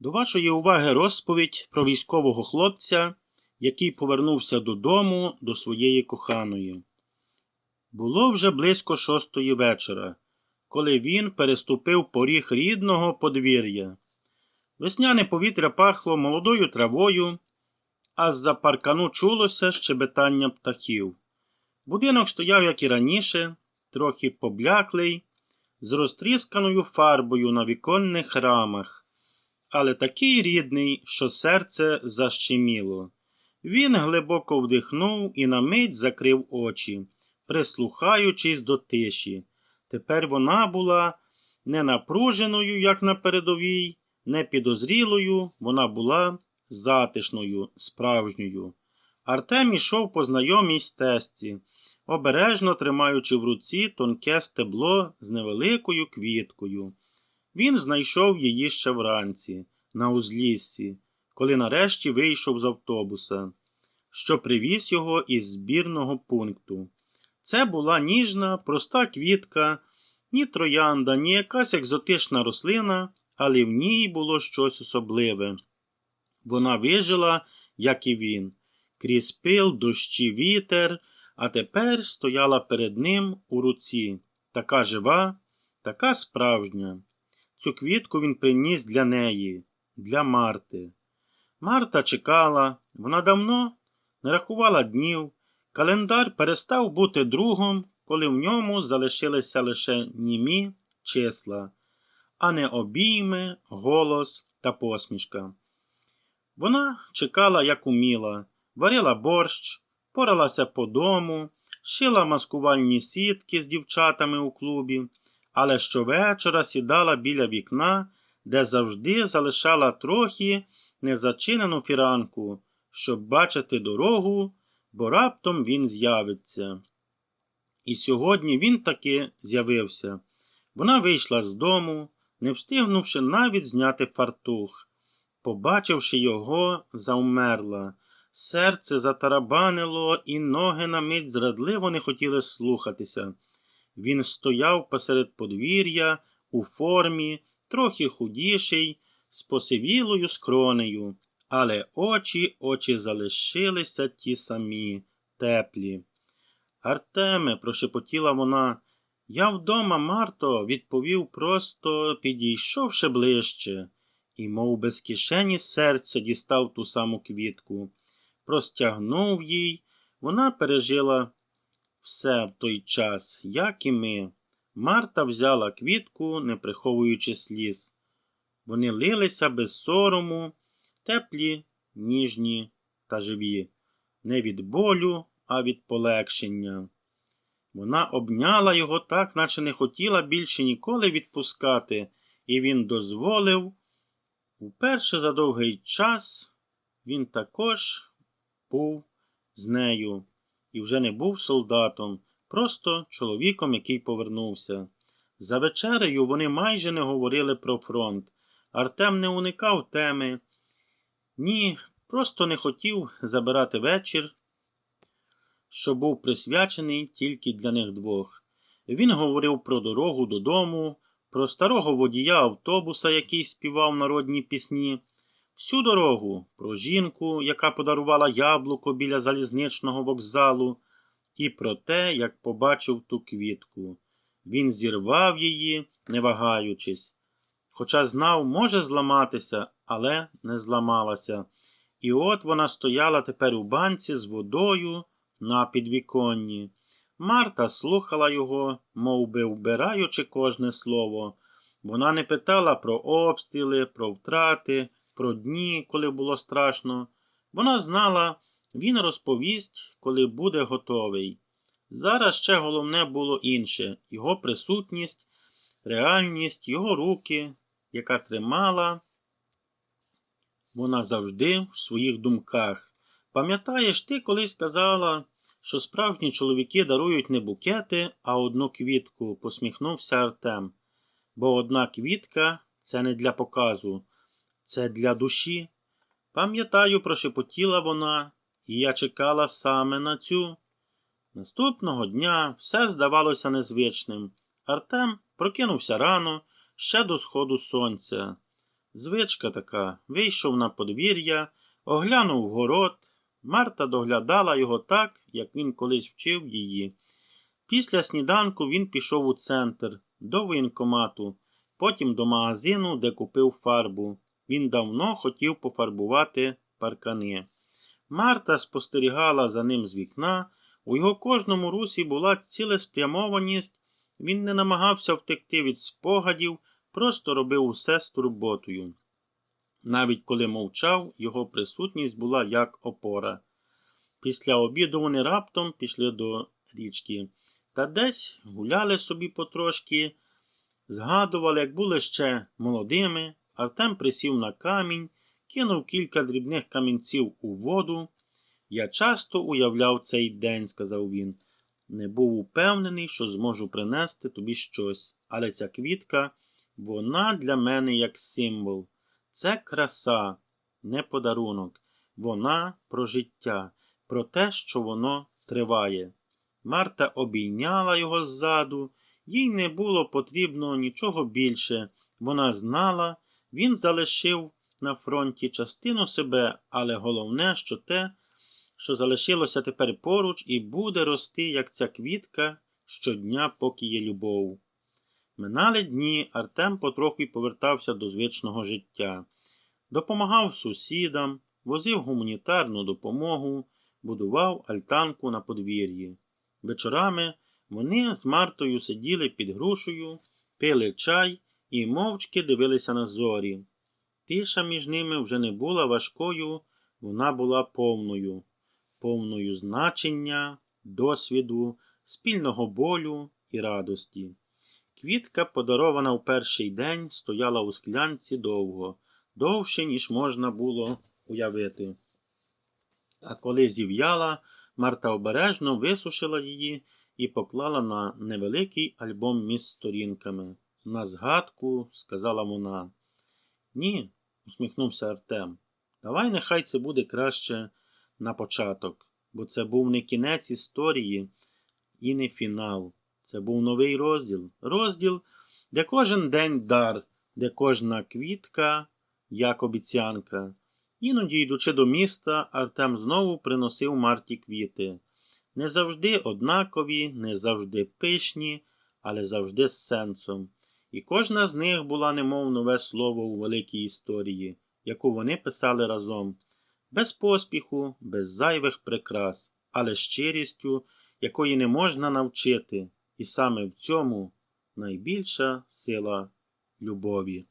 До вашої уваги розповідь про військового хлопця, який повернувся додому до своєї коханої. Було вже близько шостої вечора, коли він переступив поріг рідного подвір'я. Весняне повітря пахло молодою травою, а з-за паркану чулося щебетання птахів. Будинок стояв, як і раніше, трохи побляклий, з розтрісканою фарбою на віконних рамах, але такий рідний, що серце защеміло. Він глибоко вдихнув і на мить закрив очі, прислухаючись до тиші. Тепер вона була не напруженою, як на передовій, не підозрілою, вона була затишною, справжньою. Артем ішов по знайомій стежці, обережно тримаючи в руці тонке стебло з невеликою квіткою. Він знайшов її ще вранці, на узліссі, коли нарешті вийшов з автобуса, що привіз його із збірного пункту. Це була ніжна, проста квітка, ні троянда, ні якась екзотична рослина, але в ній було щось особливе. Вона вижила, як і він, крізь пил, дощі, вітер, а тепер стояла перед ним у руці, така жива, така справжня. Цю квітку він приніс для неї, для Марти. Марта чекала, вона давно не рахувала днів. Календар перестав бути другом, коли в ньому залишилися лише німі числа, а не обійми, голос та посмішка. Вона чекала, як уміла, варила борщ, поралася по дому, шила маскувальні сітки з дівчатами у клубі, але щовечора сідала біля вікна, де завжди залишала трохи незачинену фіранку, щоб бачити дорогу, бо раптом він з'явиться. І сьогодні він таки з'явився. Вона вийшла з дому, не встигнувши навіть зняти фартух. Побачивши його, завмерла. Серце затарабанило, і ноги на мить зрадливо не хотіли слухатися. Він стояв посеред подвір'я, у формі, трохи худіший, з посивілою скронею, але очі очі залишилися ті самі, теплі. Артеме, прошепотіла вона, я вдома, Марто, відповів просто, підійшовши ближче, і, мов без кишені серця, дістав ту саму квітку, простягнув їй, вона пережила все в той час, як і ми. Марта взяла квітку, не приховуючи сліз. Вони лилися без сорому, теплі, ніжні та живі, не від болю, а від полегшення. Вона обняла його так, наче не хотіла більше ніколи відпускати, і він дозволив. Уперше за довгий час він також був з нею і вже не був солдатом, просто чоловіком, який повернувся. За вечерею вони майже не говорили про фронт. Артем не уникав теми. Ні, просто не хотів забирати вечір, що був присвячений тільки для них двох. Він говорив про дорогу додому, про старого водія автобуса, який співав народні пісні, всю дорогу, про жінку, яка подарувала яблуко біля залізничного вокзалу, і про те, як побачив ту квітку. Він зірвав її, не вагаючись. Хоча знав, може зламатися, але не зламалася. І от вона стояла тепер у банці з водою на підвіконні. Марта слухала його, мов би вбираючи кожне слово. Вона не питала про обстріли, про втрати, про дні, коли було страшно. Вона знала, він розповість, коли буде готовий. Зараз ще головне було інше його присутність, реальність, його руки, яка тримала. Вона завжди в своїх думках. Пам'ятаєш, ти колись казала, що справжні чоловіки дарують не букети, а одну квітку, посміхнувся Артем. Бо одна квітка це не для показу, це для душі. Пам'ятаю, прошепотіла вона, і я чекала саме на цю. Наступного дня все здавалося незвичним. Артем прокинувся рано, ще до сходу сонця. Звичка така, вийшов на подвір'я, оглянув город. Марта доглядала його так, як він колись вчив її. Після сніданку він пішов у центр, до воєнкомату, потім до магазину, де купив фарбу. Він давно хотів пофарбувати паркани. Марта спостерігала за ним з вікна, у його кожному русі була цілеспрямованість, він не намагався втекти від спогадів, просто робив усе з турботою. Навіть коли мовчав, його присутність була як опора. Після обіду вони раптом пішли до річки та десь гуляли собі потрошки, згадували, як були ще молодими. Артем присів на камінь, кинув кілька дрібних камінців у воду. Я часто уявляв цей день, сказав він. Не був упевнений, що зможу принести тобі щось, але ця квітка, вона для мене як символ. Це краса, не подарунок. Вона про життя, про те, що воно триває. Марта обійняла його ззаду, їй не було потрібно нічого більше. Вона знала, він залишив на фронті частину себе, але головне, що те, що залишилося тепер поруч і буде рости, як ця квітка, щодня, поки є любов. Минали дні, Артем потроху й повертався до звичного життя. Допомагав сусідам, возив гуманітарну допомогу, будував альтанку на подвір'ї. Вечорами вони з Мартою сиділи під грушею, пили чай і мовчки дивилися на зорі. Тиша між ними вже не була важкою, вона була повною, повною значення, досвіду, спільного болю і радості. Квітка, подарована в перший день, стояла у склянці довго, довше, ніж можна було уявити. А коли зів'яла, Марта обережно висушила її і поклала на невеликий альбом між сторінками. На згадку, сказала вона. Ні, усміхнувся Артем. Давай нехай це буде краще на початок, бо це був не кінець історії і не фінал. Це був новий розділ. Розділ, де кожен день дар, де кожна квітка, як обіцянка. Іноді, йдучи до міста, Артем знову приносив Марті квіти. Не завжди однакові, не завжди пишні, але завжди з сенсом. І кожна з них була немов нове слово у великій історії, яку вони писали разом, без поспіху, без зайвих прикрас, але щирістю, якої не можна навчити, і саме в цьому найбільша сила любові.